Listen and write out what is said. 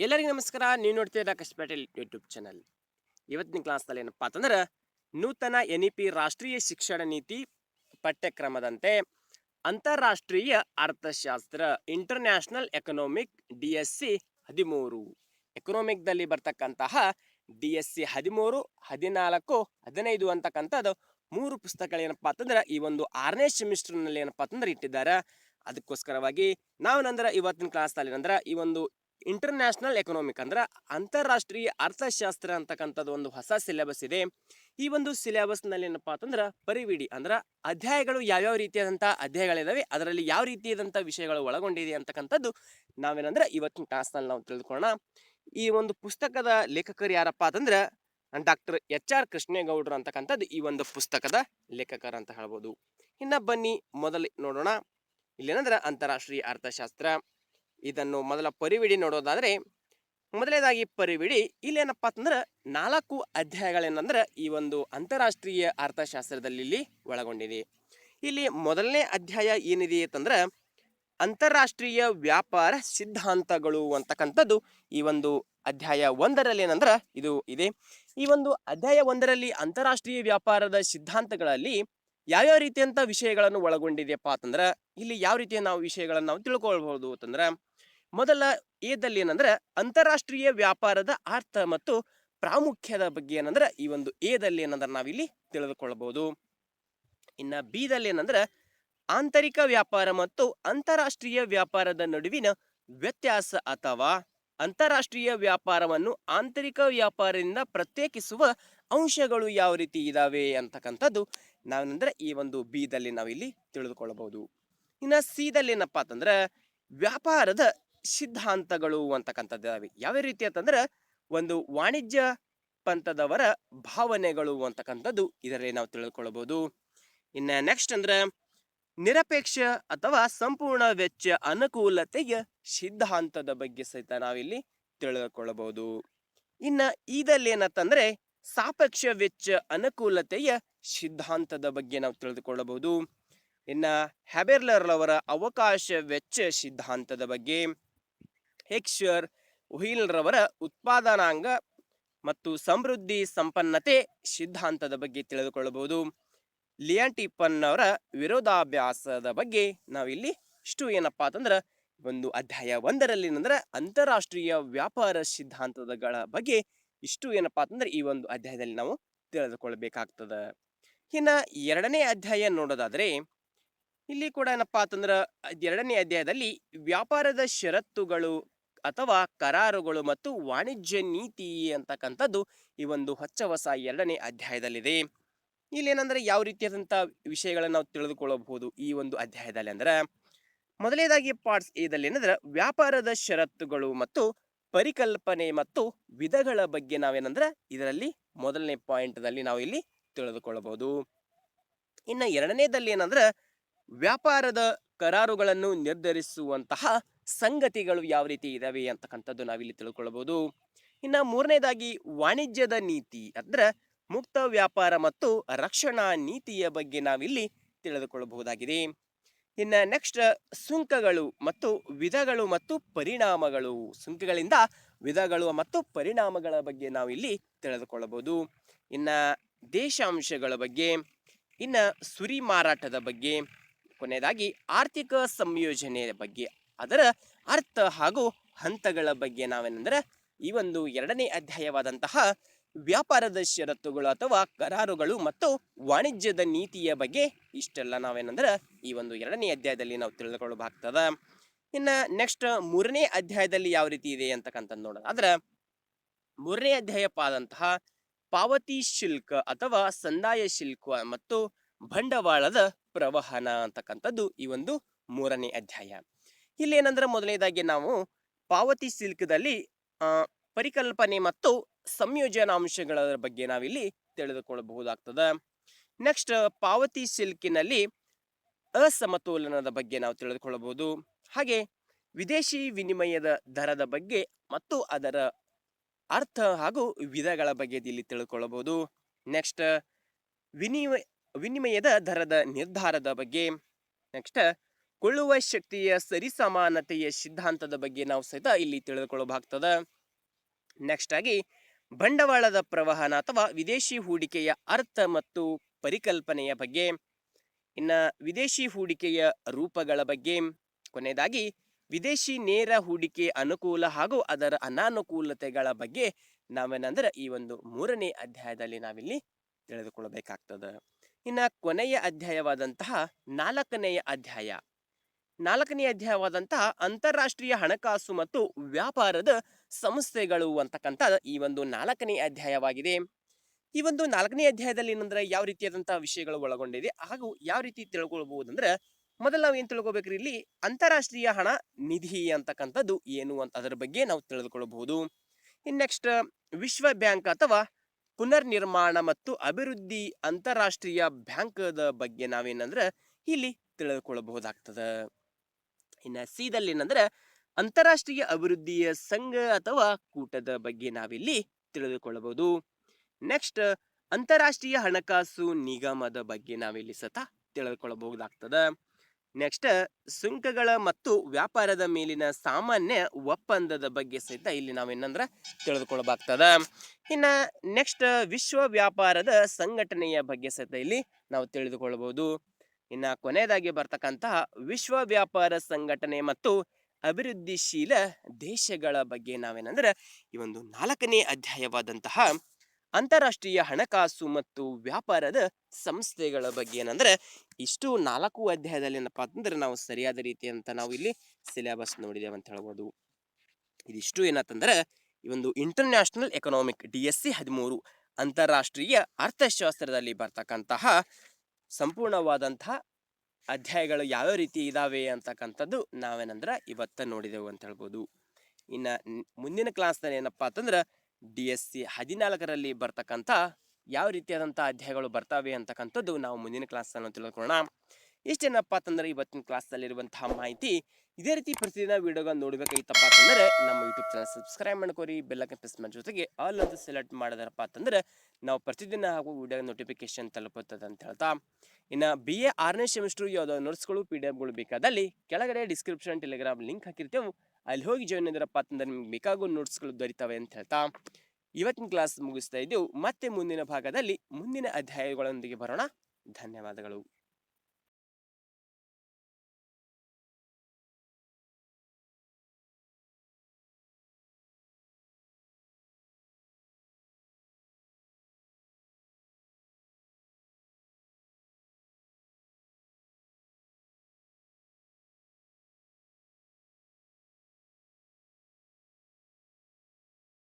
ಎಲ್ಲರಿಗೂ ನಮಸ್ಕಾರ. ನೀವು ನೋಡ್ತಿದ್ದ ಕಸ್ಪೇಟೆಲ್ ಯೂಟ್ಯೂಬ್ ಚಾನಲ್. ಇವತ್ತಿನ ಕ್ಲಾಸ್ನಲ್ಲಿ ಏನಪ್ಪ ಅಂತಂದ್ರೆ, ನೂತನ ಎನ್ ಇ ಪಿ ರಾಷ್ಟ್ರೀಯ ಶಿಕ್ಷಣ ನೀತಿ ಪಠ್ಯಕ್ರಮದಂತೆ ಅಂತಾರಾಷ್ಟ್ರೀಯ ಅರ್ಥಶಾಸ್ತ್ರ international economic D S C ಹದಿಮೂರು. ಎಕನಾಮಿಕ್ದಲ್ಲಿ ಬರ್ತಕ್ಕಂತಹ ಡಿ ಎಸ್ ಸಿ ಹದಿಮೂರು, ಹದಿನಾಲ್ಕು, ಹದಿನೈದು ಅಂತಕ್ಕಂಥದ್ದು ಮೂರು ಪುಸ್ತಕಗಳೇನಪ್ಪ ಅಂತಂದ್ರೆ, ಈ ಒಂದು ಆರನೇ ಸೆಮಿಸ್ಟರ್ನಲ್ಲಿ ಏನಪ್ಪ ಅಂತಂದ್ರೆ ಇಟ್ಟಿದ್ದಾರೆ. ಅದಕ್ಕೋಸ್ಕರವಾಗಿ ನಾವೇನಂದ್ರೆ ಇವತ್ತಿನ ಕ್ಲಾಸ್ನಲ್ಲಿ ಅಂದ್ರೆ ಈ ಒಂದು ಇಂಟರ್ನ್ಯಾಷನಲ್ ಎಕನಾಮಿಕ್ ಅಂದ್ರೆ ಅಂತಾರಾಷ್ಟ್ರೀಯ ಅರ್ಥಶಾಸ್ತ್ರ ಅಂತಕ್ಕಂಥದ್ದು ಒಂದು ಹೊಸ ಸಿಲೆಬಸ್ ಇದೆ. ಈ ಒಂದು ಸಿಲೆಬಸ್ನಲ್ಲಿ ಏನಪ್ಪಾ ಅಂತಂದ್ರೆ ಪರಿವಿಡಿ ಅಂದ್ರೆ ಅಧ್ಯಾಯಗಳು ಯಾವ್ಯಾವ ರೀತಿಯಾದಂಥ ಅಧ್ಯಾಯಗಳಿದಾವೆ, ಅದರಲ್ಲಿ ಯಾವ ರೀತಿಯಾದಂಥ ವಿಷಯಗಳು ಒಳಗೊಂಡಿದೆ ಅಂತಕ್ಕಂಥದ್ದು ನಾವೇನಂದ್ರೆ ಇವತ್ತಿನ ಕ್ಲಾಸ್ನಲ್ಲಿ ನಾವು ತಿಳಿದುಕೊಳ್ಳೋಣ ಈ ಒಂದು ಪುಸ್ತಕದ ಲೇಖಕರು ಯಾರಪ್ಪ ಅಂತಂದ್ರೆ ಡಾಕ್ಟರ್ ಎಚ್ ಆರ್ ಕೃಷ್ಣೇಗೌಡರು ಅಂತಕ್ಕಂಥದ್ದು ಈ ಒಂದು ಪುಸ್ತಕದ ಲೇಖಕರು ಅಂತ ಹೇಳ್ಬೋದು. ಇನ್ನ ಬನ್ನಿ ಮೊದಲು ನೋಡೋಣ. ಇಲ್ಲೇನಂದ್ರೆ ಅಂತಾರಾಷ್ಟ್ರೀಯ ಅರ್ಥಶಾಸ್ತ್ರ. ಇದನ್ನು ಮೊದಲ ಪರಿವಿಡಿ ನೋಡೋದಾದ್ರೆ, ಮೊದಲನೇದಾಗಿ ಪರಿವಿಡಿ ಇಲ್ಲೇನಪ್ಪ ಅಂತಂದ್ರೆ ನಾಲ್ಕು ಅಧ್ಯಾಯಗಳೇನಂದ್ರೆ ಈ ಒಂದು ಅಂತಾರಾಷ್ಟ್ರೀಯ ಅರ್ಥಶಾಸ್ತ್ರದಲ್ಲಿ ಇಲ್ಲಿ ಒಳಗೊಂಡಿದೆ. ಇಲ್ಲಿ ಮೊದಲನೇ ಅಧ್ಯಾಯ ಏನಿದೆ ಅಂತಂದ್ರೆ, ಅಂತಾರಾಷ್ಟ್ರೀಯ ವ್ಯಾಪಾರ ಸಿದ್ಧಾಂತಗಳು ಅಂತಕ್ಕಂಥದ್ದು ಈ ಒಂದು ಅಧ್ಯಾಯ ಒಂದರಲ್ಲಿ ಏನಂದ್ರೆ ಇದು ಇದೆ. ಈ ಒಂದು ಅಧ್ಯಾಯ ಒಂದರಲ್ಲಿ ಅಂತಾರಾಷ್ಟ್ರೀಯ ವ್ಯಾಪಾರದ ಸಿದ್ಧಾಂತಗಳಲ್ಲಿ ಯಾವ್ಯಾವ ರೀತಿಯಂಥ ವಿಷಯಗಳನ್ನು ಒಳಗೊಂಡಿದೆಯಪ್ಪ ಅಂತಂದ್ರೆ, ಇಲ್ಲಿ ಯಾವ ರೀತಿಯ ನಾವು ವಿಷಯಗಳನ್ನು ನಾವು ತಿಳ್ಕೊಳ್ಬಹುದು ಅಂತಂದ್ರೆ ಮೊದಲ ಏದಲ್ಲಿ ಏನಂದ್ರೆ ಅಂತಾರಾಷ್ಟ್ರೀಯ ವ್ಯಾಪಾರದ ಅರ್ಥ ಮತ್ತು ಪ್ರಾಮುಖ್ಯದ ಬಗ್ಗೆ ಏನಂದ್ರೆ ಈ ಒಂದು ಏದಲ್ಲಿ ಏನಂದ್ರೆ ನಾವಿಲ್ಲಿ ತಿಳಿದುಕೊಳ್ಳಬಹುದು. ಇನ್ನ ಬಿದಲ್ಲಿ ಏನಂದ್ರೆ ಆಂತರಿಕ ವ್ಯಾಪಾರ ಮತ್ತು ಅಂತಾರಾಷ್ಟ್ರೀಯ ವ್ಯಾಪಾರದ ನಡುವಿನ ವ್ಯತ್ಯಾಸ ಅಥವಾ ಅಂತಾರಾಷ್ಟ್ರೀಯ ವ್ಯಾಪಾರವನ್ನು ಆಂತರಿಕ ವ್ಯಾಪಾರದಿಂದ ಪ್ರತ್ಯೇಕಿಸುವ ಅಂಶಗಳು ಯಾವ ರೀತಿ ಇದಾವೆ ಅಂತಕ್ಕಂಥದ್ದು ನಾವೇನಂದ್ರೆ ಈ ಒಂದು ಬಿದಲ್ಲಿ ನಾವಿಲ್ಲಿ ತಿಳಿದುಕೊಳ್ಳಬಹುದು. ಇನ್ನ ಸಿದಲ್ಲಿ ಏನಪ್ಪಾ ಅಂತಂದ್ರೆ ವ್ಯಾಪಾರದ ಸಿದ್ಧಾಂತಗಳು ಅಂತಕ್ಕಂಥದ್ದು ಯಾವ ರೀತಿ ಅಂತಂದ್ರೆ ಒಂದು ವಾಣಿಜ್ಯ ಪಂಥದವರ ಭಾವನೆಗಳು ಅಂತಕ್ಕಂಥದ್ದು ಇದರಲ್ಲಿ ನಾವು ತಿಳಿದುಕೊಳ್ಳಬಹುದು ಇನ್ನ ನೆಕ್ಸ್ಟ್ ಅಂದ್ರೆ ನಿರಪೇಕ್ಷ ಅಥವಾ ಸಂಪೂರ್ಣ ವೆಚ್ಚ ಅನುಕೂಲತೆಯ ಸಿದ್ಧಾಂತದ ಬಗ್ಗೆ ಸಹಿತ ನಾವಿಲ್ಲಿ ತಿಳಿದುಕೊಳ್ಳಬಹುದು ಇನ್ನ ಇದರಲ್ಲಿ ಏನತ್ತಂದ್ರೆ ಸಾಪೇಕ್ಷ ವೆಚ್ಚ ಅನುಕೂಲತೆಯ ಸಿದ್ಧಾಂತದ ಬಗ್ಗೆ ನಾವು ತಿಳಿದುಕೊಳ್ಳಬಹುದು ಇನ್ನ ಹ್ಯಾಬೆರ್ಲರ್ ಅವರ ಅವಕಾಶ ವೆಚ್ಚ ಸಿದ್ಧಾಂತದ ಬಗ್ಗೆ ಹೆಕ್ಶರ್ ಉಹಿಲ್ರವರ ಉತ್ಪಾದನಾಂಗ ಮತ್ತು ಸಮೃದ್ಧಿ ಸಂಪನ್ನತೆ ಸಿದ್ಧಾಂತದ ಬಗ್ಗೆ ತಿಳಿದುಕೊಳ್ಳಬಹುದು. ಲಿಯಾಂಟಿಪನ್ ಅವರ ವಿರೋಧಾಭ್ಯಾಸದ ಬಗ್ಗೆ ನಾವಿಲ್ಲಿ ಇಷ್ಟು ಏನಪ್ಪ ಅಂತಂದ್ರೆ, ಒಂದು ಅಧ್ಯಾಯ ಒಂದರಲ್ಲಿ ಏನಂದ್ರೆ, ಅಂತಾರಾಷ್ಟ್ರೀಯ ವ್ಯಾಪಾರ ಸಿದ್ಧಾಂತಗಳ ಬಗ್ಗೆ ಇಷ್ಟು ಏನಪ್ಪಾ ಅಂತಂದ್ರೆ ಈ ಒಂದು ಅಧ್ಯಾಯದಲ್ಲಿ ನಾವು ತಿಳಿದುಕೊಳ್ಬೇಕಾಗ್ತದ. ಇನ್ನು ಎರಡನೇ ಅಧ್ಯಾಯ ನೋಡೋದಾದ್ರೆ, ಇಲ್ಲಿ ಕೂಡ ಏನಪ್ಪಾ ಅಂತಂದ್ರೆ, ಎರಡನೇ ಅಧ್ಯಾಯದಲ್ಲಿ ವ್ಯಾಪಾರದ ಷರತ್ತುಗಳು ಅಥವಾ ಕರಾರುಗಳು ಮತ್ತು ವಾಣಿಜ್ಯ ನೀತಿ ಅಂತಕ್ಕಂಥದ್ದು ಈ ಒಂದು ಹೊಚ್ಚ ಹೊಸ ಎರಡನೇ ಅಧ್ಯಾಯದಲ್ಲಿದೆ. ಇಲ್ಲಿ ಏನಂದ್ರೆ ಯಾವ ರೀತಿಯಾದಂಥ ವಿಷಯಗಳನ್ನು ನಾವು ತಿಳಿದುಕೊಳ್ಳಬಹುದು ಈ ಒಂದು ಅಧ್ಯಾಯದಲ್ಲಿ ಅಂದ್ರೆ ಮೊದಲನೇದಾಗಿ ಪಾರ್ಟ್ಸ್ ಇದಲ್ಲಿ ಏನಂದ್ರೆ ವ್ಯಾಪಾರದ ಷರತ್ತುಗಳು ಮತ್ತು ಪರಿಕಲ್ಪನೆ ಮತ್ತು ವಿಧಗಳ ಬಗ್ಗೆ ನಾವೇನಂದ್ರೆ ಇದರಲ್ಲಿ ಮೊದಲನೇ ಪಾಯಿಂಟ್ದಲ್ಲಿ ನಾವು ಇಲ್ಲಿ ತಿಳಿದುಕೊಳ್ಳಬಹುದು. ಇನ್ನ ಎರಡನೇದಲ್ಲಿ ಏನಂದ್ರೆ ವ್ಯಾಪಾರದ ಕರಾರುಗಳನ್ನು ನಿರ್ಧರಿಸುವಂತಹ ಸಂಗತಿಗಳು ಯಾವ ರೀತಿ ಇದಾವೆ ಅಂತಕ್ಕಂಥದ್ದು ನಾವಿಲ್ಲಿ ತಿಳ್ಕೊಳ್ಬೋದು. ಇನ್ನ ಮೂರನೇದಾಗಿ ವಾಣಿಜ್ಯದ ನೀತಿ ಅಂದ್ರೆ ಮುಕ್ತ ವ್ಯಾಪಾರ ಮತ್ತು ರಕ್ಷಣಾ ನೀತಿಯ ಬಗ್ಗೆ ನಾವಿಲ್ಲಿ ತಿಳಿದುಕೊಳ್ಳಬಹುದಾಗಿದೆ ಇನ್ನ ನೆಕ್ಸ್ಟ್ ಸುಂಕಗಳು ಮತ್ತು ವಿಧಗಳು ಮತ್ತು ಪರಿಣಾಮಗಳು. ಸುಂಕಗಳಿಂದ ವಿಧಗಳು ಮತ್ತು ಪರಿಣಾಮಗಳ ಬಗ್ಗೆ ನಾವಿಲ್ಲಿ ತಿಳಿದುಕೊಳ್ಳಬಹುದು ಇನ್ನ ದೇಶಾಂಶಗಳ ಬಗ್ಗೆ, ಇನ್ನ ಸುರಿ ಮಾರಾಟದ ಬಗ್ಗೆ ಕೊನೆಯದಾಗಿ ಆರ್ಥಿಕ ಸಂಯೋಜನೆಯ ಬಗ್ಗೆ. ಅದರ ಅರ್ಥ ಹಾಗೂ ಹಂತಗಳ ಬಗ್ಗೆ ನಾವೇನೆಂದರೆ, ಈ ಒಂದು ಎರಡನೇ ಅಧ್ಯಾಯವಾದಂತಹ ವ್ಯಾಪಾರದ ಷರತ್ತುಗಳು ಅಥವಾ ಕರಾರುಗಳು ಮತ್ತು ವಾಣಿಜ್ಯದ ನೀತಿಯ ಬಗ್ಗೆ ಇಷ್ಟೆಲ್ಲ ನಾವೇನಂದ್ರೆ, ಈ ಒಂದು ಎರಡನೇ ಅಧ್ಯಾಯದಲ್ಲಿ ನಾವು ತಿಳಿದುಕೊಳ್ಳಬೇಕಾಗ್ತದ. ಇನ್ನು ನೆಕ್ಸ್ಟ್ ಮೂರನೇ ಅಧ್ಯಾಯದಲ್ಲಿ ಯಾವ ರೀತಿ ಇದೆ ಅಂತಕ್ಕಂಥದ್ದು ನೋಡೋದು ಆದ್ರೆ, ಮೂರನೇ ಅಧ್ಯಾಯಪ್ಪ ಆದಂತಹ ಪಾವತಿ ಶುಲ್ಕ ಅಥವಾ ಸಂದಾಯ ಶುಲ್ಕ ಮತ್ತು ಬಂಡವಾಳದ ಪ್ರವಹನ ಅಂತಕ್ಕಂಥದ್ದು ಈ ಒಂದು ಮೂರನೇ ಅಧ್ಯಾಯ. ಇಲ್ಲಿ ಏನಂದ್ರೆ ಮೊದಲನೇದಾಗಿ ನಾವು ಪಾವತಿ ಶುಲ್ಕದಲ್ಲಿ ಪರಿಕಲ್ಪನೆ ಮತ್ತು ಸಂಯೋಜನಾಂಶಗಳ ಬಗ್ಗೆ ನಾವಿಲ್ಲಿ ತಿಳಿದುಕೊಳ್ಳಬಹುದಾಗ್ತದೆ. ನೆಕ್ಸ್ಟ್, ಪಾವತಿ ಸಿಲ್ಕಿನಲ್ಲಿ ಅಸಮತೋಲನದ ಬಗ್ಗೆ ನಾವು ತಿಳಿದುಕೊಳ್ಳಬಹುದು. ಹಾಗೆ ವಿದೇಶಿ ವಿನಿಮಯದ ದರದ ಬಗ್ಗೆ ಮತ್ತು ಅದರ ಅರ್ಥ ಹಾಗೂ ವಿಧಗಳ ಬಗ್ಗೆ ಇಲ್ಲಿ ತಿಳಿದುಕೊಳ್ಳಬಹುದು. ನೆಕ್ಸ್ಟ್, ವಿನಿಮಯ, ವಿನಿಮಯದ ದರದ ನಿರ್ಧಾರದ ಬಗ್ಗೆ. ನೆಕ್ಸ್ಟ್ ಕೊಳ್ಳುವ ಶಕ್ತಿಯ ಸರಿಸಮಾನತೆಯ ಸಿದ್ಧಾಂತದ ಬಗ್ಗೆ ನಾವು ಸಹಿತ ಇಲ್ಲಿ ತಿಳಿದುಕೊಳ್ಳಬೇಕಾಗ್ತದ ನೆಕ್ಸ್ಟ್ ಆಗಿ, ಬಂಡವಾಳದ ಪ್ರವಹನ ಅಥವಾ ವಿದೇಶಿ ಹೂಡಿಕೆಯ ಅರ್ಥ ಮತ್ತು ಪರಿಕಲ್ಪನೆಯ ಬಗ್ಗೆ. ಇನ್ನ ವಿದೇಶಿ ಹೂಡಿಕೆಯ ರೂಪಗಳ ಬಗ್ಗೆ. ಕೊನೆಯದಾಗಿ, ವಿದೇಶಿ ನೇರ ಹೂಡಿಕೆ ಅನುಕೂಲ ಹಾಗೂ ಅದರ ಅನಾನುಕೂಲತೆಗಳ ಬಗ್ಗೆ ನಾವೇನಂದ್ರೆ ಈ ಒಂದು ಮೂರನೇ ಅಧ್ಯಾಯದಲ್ಲಿ ನಾವಿಲ್ಲಿ ತಿಳಿದುಕೊಳ್ಳಬೇಕಾಗ್ತದೆ. ಇನ್ನ ಕೊನೆಯ ಅಧ್ಯಾಯವಾದಂತಹ ನಾಲ್ಕನೆಯ ಅಧ್ಯಾಯ. ನಾಲ್ಕನೇ ಅಧ್ಯಾಯವಾದಂತಹ ಅಂತಾರಾಷ್ಟ್ರೀಯ ಹಣಕಾಸು ಮತ್ತು ವ್ಯಾಪಾರದ ಸಂಸ್ಥೆಗಳು ಅಂತಕ್ಕಂಥ ಈ ಒಂದು ನಾಲ್ಕನೇ ಅಧ್ಯಾಯವಾಗಿದೆ. ಈ ಒಂದು ನಾಲ್ಕನೇ ಅಧ್ಯಾಯದಲ್ಲಿ ಏನಂದ್ರೆ ಯಾವ ರೀತಿಯಾದಂತಹ ವಿಷಯಗಳು ಒಳಗೊಂಡಿದೆ, ಹಾಗೂ ಯಾವ ರೀತಿ ತಿಳ್ಕೊಳ್ಬಹುದಂದ್ರೆ ಮೊದಲು ನಾವು ಏನ್ ತಿಳ್ಕೊಬೇಕ್ರಿ, ಇಲ್ಲಿ ಅಂತಾರಾಷ್ಟ್ರೀಯ ಹಣ ನಿಧಿ ಅಂತಕ್ಕಂಥದ್ದು ಏನು ಅಂತ ಅದರ ಬಗ್ಗೆ ನಾವು ತಿಳಿದುಕೊಳ್ಳಬಹುದು ಇನ್ ನೆಕ್ಸ್ಟ್ ವಿಶ್ವ ಬ್ಯಾಂಕ್ ಅಥವಾ ಪುನರ್ನಿರ್ಮಾಣ ಮತ್ತು ಅಭಿವೃದ್ಧಿ ಅಂತಾರಾಷ್ಟ್ರೀಯ ಬ್ಯಾಂಕ್ ಬಗ್ಗೆ ನಾವೇನಂದ್ರೆ ಇಲ್ಲಿ ತಿಳಿದುಕೊಳ್ಳಬಹುದಾಗ್ತದ ಇನ್ನ ಸಿದಲ್ಲಿ ಏನಂದ್ರೆ ಅಂತಾರಾಷ್ಟ್ರೀಯ ಅಭಿವೃದ್ಧಿಯ ಸಂಘ ಅಥವಾ ಕೂಟದ ಬಗ್ಗೆ ನಾವಿಲ್ಲಿ ತಿಳಿದುಕೊಳ್ಳಬಹುದು. ನೆಕ್ಸ್ಟ್, ಅಂತಾರಾಷ್ಟ್ರೀಯ ಹಣಕಾಸು ನಿಗಮದ ಬಗ್ಗೆ ನಾವಿಲ್ಲಿ ಸತ ತಿಳಿದುಕೊಳ್ಳಬಹುದಾಗ್ತದ. ನೆಕ್ಸ್ಟ್, ಸುಂಕಗಳ ಮತ್ತು ವ್ಯಾಪಾರದ ಮೇಲಿನ ಸಾಮಾನ್ಯ ಒಪ್ಪಂದದ ಬಗ್ಗೆ ಸಹಿತ ಇಲ್ಲಿ ನಾವೇನಂದ್ರೆ ತಿಳಿದುಕೊಳ್ಳಬೇಕಾಗ್ತದ ಇನ್ನ ನೆಕ್ಸ್ಟ್, ವಿಶ್ವ ವ್ಯಾಪಾರದ ಸಂಘಟನೆಯ ಬಗ್ಗೆ ಸಹಿತ ಇಲ್ಲಿ ನಾವು ತಿಳಿದುಕೊಳ್ಳಬಹುದು. ಇನ್ನ ಕೊನೆಯದಾಗಿ ಬರ್ತಕ್ಕಂತಹ ವಿಶ್ವ ವ್ಯಾಪಾರ ಸಂಘಟನೆ ಮತ್ತು ಅಭಿವೃದ್ಧಿಶೀಲ ದೇಶಗಳ ಬಗ್ಗೆ ನಾವೇನಂದ್ರೆ, ಈ ಒಂದು ನಾಲ್ಕನೇ ಅಧ್ಯಾಯವಾದಂತಹ ಅಂತಾರಾಷ್ಟ್ರೀಯ ಹಣಕಾಸು ಮತ್ತು ವ್ಯಾಪಾರದ ಸಂಸ್ಥೆಗಳ ಬಗ್ಗೆ ಏನಂದ್ರೆ, ಇಷ್ಟು ನಾಲ್ಕು ಅಧ್ಯಾಯದಲ್ಲಿ ಏನಪ್ಪಾ ಅಂತಂದ್ರೆ ನಾವು ಸರಿಯಾದ ರೀತಿ ಅಂತ ನಾವು ಇಲ್ಲಿ ಸಿಲೆಬಸ್ ನೋಡಿದೇವೆ ಅಂತ ಹೇಳ್ಬೋದು. ಇದಿಷ್ಟು ಏನಂತಂದ್ರೆ, ಈ ಒಂದು international economic D S C ಹದಿಮೂರು ಅಂತಾರಾಷ್ಟ್ರೀಯ ಅರ್ಥಶಾಸ್ತ್ರದಲ್ಲಿ ಬರ್ತಕ್ಕಂತಹ ಸಂಪೂರ್ಣವಾದಂತಹ ಅಧ್ಯಾಯಗಳು ಯಾವ ರೀತಿ ಇದ್ದಾವೆ ಅಂತಕ್ಕಂಥದ್ದು ನಾವೇನಂದ್ರೆ ಇವತ್ತ ನೋಡಿದೆವು ಅಂತ ಹೇಳ್ಬೋದು. ಇನ್ನು ಮುಂದಿನ ಕ್ಲಾಸ್ನಲ್ಲಿ ಏನಪ್ಪ ಅಂತಂದ್ರೆ ಡಿ ಎಸ್ ಸಿ ಹದಿನಾಲ್ಕರಲ್ಲಿ ಬರ್ತಕ್ಕಂಥ ಯಾವ ರೀತಿಯಾದಂಥ ಅಧ್ಯಾಯಗಳು ಬರ್ತಾವೆ ಅಂತಕ್ಕಂಥದ್ದು ನಾವು ಮುಂದಿನ ಕ್ಲಾಸ್ನಲ್ಲಿ ತಿಳ್ಕೊಳ್ಳೋಣ. ಇಷ್ಟೇನಪ್ಪ ಅಂತಂದ್ರೆ ಇವತ್ತಿನ ಕ್ಲಾಸಲ್ಲಿರುವಂತಹ ಮಾಹಿತಿ ಇದೇ ರೀತಿ ಪ್ರತಿದಿನ ವಿಡಿಯೋಗಳನ್ನು ನೋಡಬೇಕಾಗಿತ್ತಪ್ಪ ಅಂತಂದ್ರೆ ನಮ್ಮ ಯೂಟ್ಯೂಬ್ ಚಾನಲ್ ಸಬ್ಸ್ಕ್ರೈಬ್ ಮಾಡ್ಕೋರಿ ಬೆಲ್ಲ ಪ್ರೆಸ್ ಮಾಡಿ ಜೊತೆಗೆ ಆಲ್ ಅಂತ ಸೆಲೆಕ್ಟ್ ಮಾಡಿದಾರಪ್ಪ ಅಂತಂದ್ರೆ ನಾವು ಪ್ರತಿದಿನ ಹಾಗೂ ವಿಡಿಯೋ ನೋಟಿಫಿಕೇಶನ್ ತಲುಪುತ್ತದೆ ಅಂತ ಹೇಳ್ತಾ. ಇನ್ನು ಬಿ ಎ ಆರನೇ ಸೆಮಿಸ್ಟ್ರು ಯಾವುದೋ ನೋಟ್ಸ್ಗಳು ಪಿ ಡಿ ಎಫ್ಗಳು ಬೇಕಾದಲ್ಲಿ ಕೆಳಗಡೆ ಡಿಸ್ಕ್ರಿಪ್ಷನ್ ಟೆಲಿಗ್ರಾಮ್ ಲಿಂಕ್ ಹಾಕಿರ್ತೇವೆ. ಅಲ್ಲಿ ಹೋಗಿ ಜಾಯ್ನ್ ಇದ್ರಪ್ಪ ಅಂತಂದ್ರೆ ನಿಮ್ಗೆ ಬೇಕಾಗೋ ನೋಟ್ಸ್ಗಳು ದೊರೀತವೆ ಅಂತ ಹೇಳ್ತಾ. ಇವತ್ತಿನ ಕ್ಲಾಸ್ ಮುಗಿಸ್ತಾ ಇದ್ದೆವು. ಮತ್ತೆ ಮುಂದಿನ ಭಾಗದಲ್ಲಿ ಮುಂದಿನ ಅಧ್ಯಾಯಗಳೊಂದಿಗೆ ಬರೋಣ. ಧನ್ಯವಾದಗಳು.